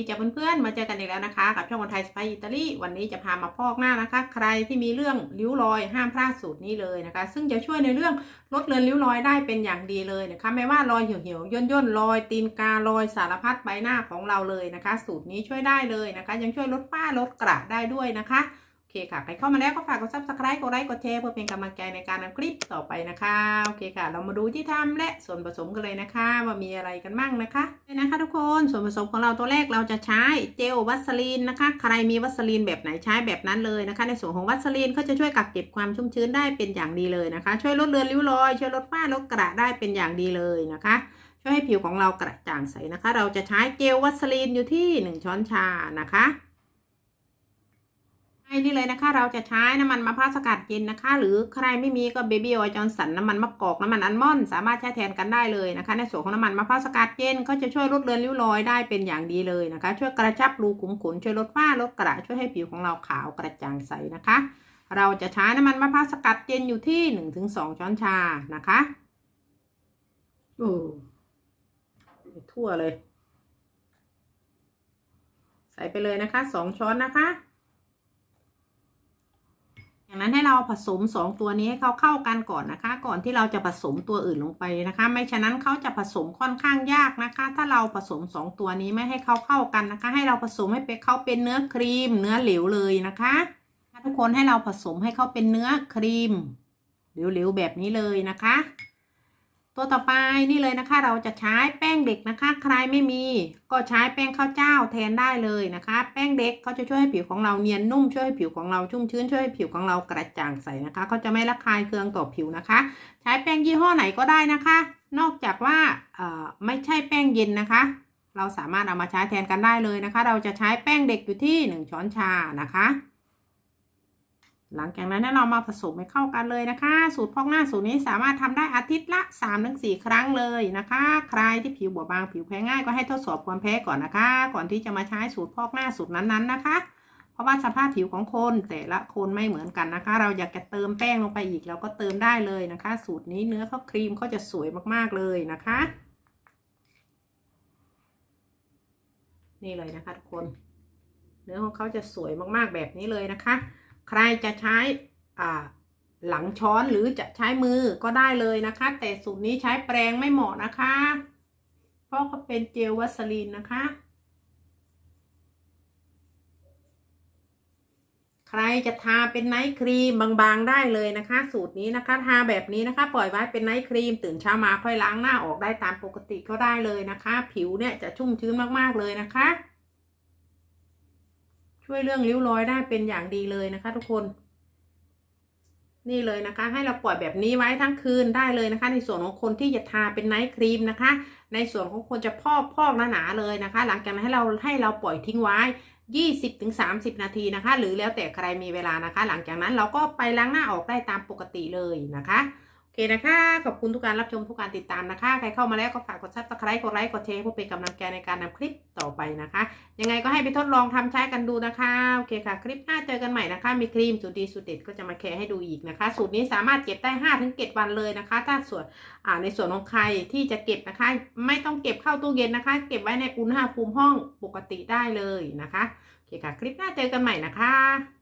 ดีจ้าเพื่อนๆ มาเจอกันอีกแล้วนะคะ กับช่องคนไทยสไปอิตาลีวันนี้จะพามาพอกหน้านะคะ ใครที่มีเรื่องริ้วรอยห้ามพลาดสูตรนี้เลยนะคะ ซึ่งจะช่วยในเรื่องลดเลือนริ้วรอยได้เป็นอย่างดีเลยนะคะ ไม่ว่ารอยเหี่ยวเหี่ยวย่นย่นรอย ตีนการอยสารพัดใบหน้าของเราเลยนะคะ สูตรนี้ช่วยได้เลยนะคะ ยังช่วยลดฝ้าลดกระได้ด้วยนะคะ เคค่ะ ใครเข้ามาแล้วก็ฝากกด subscribe กดไลค์ กดแชร์เพื่อเป็นกำลังใจในการทำคลิปต่อไปนะคะ โอเคค่ะ เรามาดูที่ทำและส่วนผสมกันเลยนะคะ ว่ามีอะไรกันบ้างนะคะนี่นะคะ ทุกคน ส่วนผสมของเราตัวแรกเราจะใช้เจลวัสลีนนะคะ ใครมีวัสลีนแบบไหนใช้แบบนั้นเลยนะคะ ในส่วนของวัสลีนเขาจะช่วยกักเก็บความชุ่มชื้นได้เป็นอย่างดีเลยนะคะ ช่วยลดเลือนริ้วรอย ช่วยลดฝ้าลดกระได้เป็นอย่างดีเลยนะคะช่วยให้ผิวของเรากระจ่างใสนะคะ เราจะใช้เจลวัสลีนอยู่ที่ 1 ช้อนชานะคะ นี่เลยนะคะ เราจะใช้น้ำมันมะพร้าวสกัดเย็นนะคะ หรือใครไม่มีก็เบบี้ออยจอนสันน้ำมันมะกอกน้ำมันอัลมอนด์สามารถใช้แทนกันได้เลยนะคะ ในส่วนของน้ำมันมะพร้าวสกัดเย็นก็จะช่วยลดเลือนริ้วรอยได้เป็นอย่างดีเลยนะคะ ช่วยกระชับรูขุมขนช่วยลดฝ้าลดกระช่วยให้ผิวของเราขาวกระจ่างใสนะคะ เราจะใช้น้ำมันมะพร้าวสกัดเย็นอยู่ที่หนึ่งถึงสองช้อนชานะคะโอ้ทั่วเลย ใส่ไปเลยนะคะสองช้อนนะคะ นั้นให้เราผสมสองตัวนี้ให้เขาเข้ากันก่อนนะคะ ก่อนที่เราจะผสมตัวอื่นลงไปนะคะ ไม่ฉะนั้นเขาจะผสมค่อนข้างยากนะคะ ถ้าเราผสมสองตัวนี้ไม่ให้เขาเข้ากันนะคะ ให้เราผสมให้เป็นเขาเป็นเนื้อครีม เนื้อเหลวเลยนะคะทุกคนให้เราผสมให้เขาเป็นเนื้อครีมเหลวๆแบบนี้เลยนะคะ ตัวต่อไปนี่เลยนะคะ เราจะใช้แป้งเด็กนะคะ ใครไม่มี ก็ใช้แป้งข้าวเจ้าแทนได้เลยนะคะ แป้งเด็กเขาจะช่วยให้ผิวของเราเนียนนุ่มช่วยให้ผิวของเราชุ่มชื้นช่วยให้ผิวของเรากระจ่างใสนะคะเขาจะไม่ระคายเคืองต่อผิวนะคะ ใช้แป้งยี่ห้อไหนก็ได้นะคะ นอกจากว่าไม่ใช่แป้งเย็นนะคะ เราสามารถเอามาใช้แทนกันได้เลยนะคะ เราจะใช้แป้งเด็กอยู่ที่หนึ่งช้อนชานะคะ หลังจากนั้นเรามาผสมให้เข้ากันเลยนะคะ สูตรพอกหน้าสูตรนี้สามารถทำได้อาทิตย์ละ 3-4 ครั้งเลยนะคะ ใครที่ผิวบอบบางผิวแพ้ง่ายก็ให้ทดสอบความแพ้ก่อนนะคะ ก่อนที่จะมาใช้สูตรพอกหน้าสูตรนั้นๆนะคะ เพราะว่าสภาพผิวของคนแต่ละคนไม่เหมือนกันนะคะ เราอยากจะเติมแป้งลงไปอีกเราก็เติมได้เลยนะคะ สูตรนี้เนื้อเขาครีมเขาจะสวยมากๆเลยนะคะ นี่เลยนะคะทุกคน เนื้อของเขาจะสวยมากๆแบบนี้เลยนะคะ ใครจะใช้หลังช้อนหรือจะใช้มือก็ได้เลยนะคะ แต่สูตรนี้ใช้แปรงไม่เหมาะนะคะ เพราะเขาเป็นเจลวัสลีนนะคะ ใครจะทาเป็นไนท์ครีมบางๆได้เลยนะคะ สูตรนี้นะคะทาแบบนี้นะคะ ปล่อยไว้เป็นไนท์ครีม ตื่นเช้ามาค่อยล้างหน้าออกได้ตามปกติก็ได้เลยนะคะ ผิวเนี่ยจะชุ่มชื้นมากๆเลยนะคะ ช่วยเรื่องริ้วรอยได้เป็นอย่างดีเลยนะคะ ทุกคน นี่เลยนะคะ ให้เราปล่อยแบบนี้ไว้ทั้งคืนได้เลยนะคะ ในส่วนของคนที่จะทาเป็นไนท์ครีมนะคะ ในส่วนของคนจะพอกพอกหนาๆเลยนะคะ หลังจากนั้นให้เราให้เราปล่อยทิ้งไว้ 20-30 นาทีนะคะ หรือแล้วแต่ใครมีเวลานะคะ หลังจากนั้นเราก็ไปล้างหน้าออกได้ตามปกติเลยนะคะ คนะคะ ขอบคุณทุกการรับชมทุกการติดตามนะคะ ใครเข้ามาแล้วก็ฝากกดซับสไครต์กดไลค์กดแชร์เพื่อเป็นกำลังใจในการนำคลิปต่อไปนะคะ ยังไงก็ให้ไปทดลองทำใช้กันดูนะคะ โอเคค่ะ คลิปหน้าเจอกันใหม่นะคะ มีครีมสูตรดีสูตรเด็ดก็จะมาแชร์ให้ดูอีกนะคะ สูตรนี้สามารถเก็บได้5ถึง7วันเลยนะคะ ถ้าส่วนอ่าในส่วนของใครที่จะเก็บนะคะ ไม่ต้องเก็บเข้าตู้เย็นนะคะ เก็บไว้ในอุณหภูมิห้องปกติได้เลยนะคะ โอเคค่ะ คลิปหน้าเจอกันใหม่นะคะ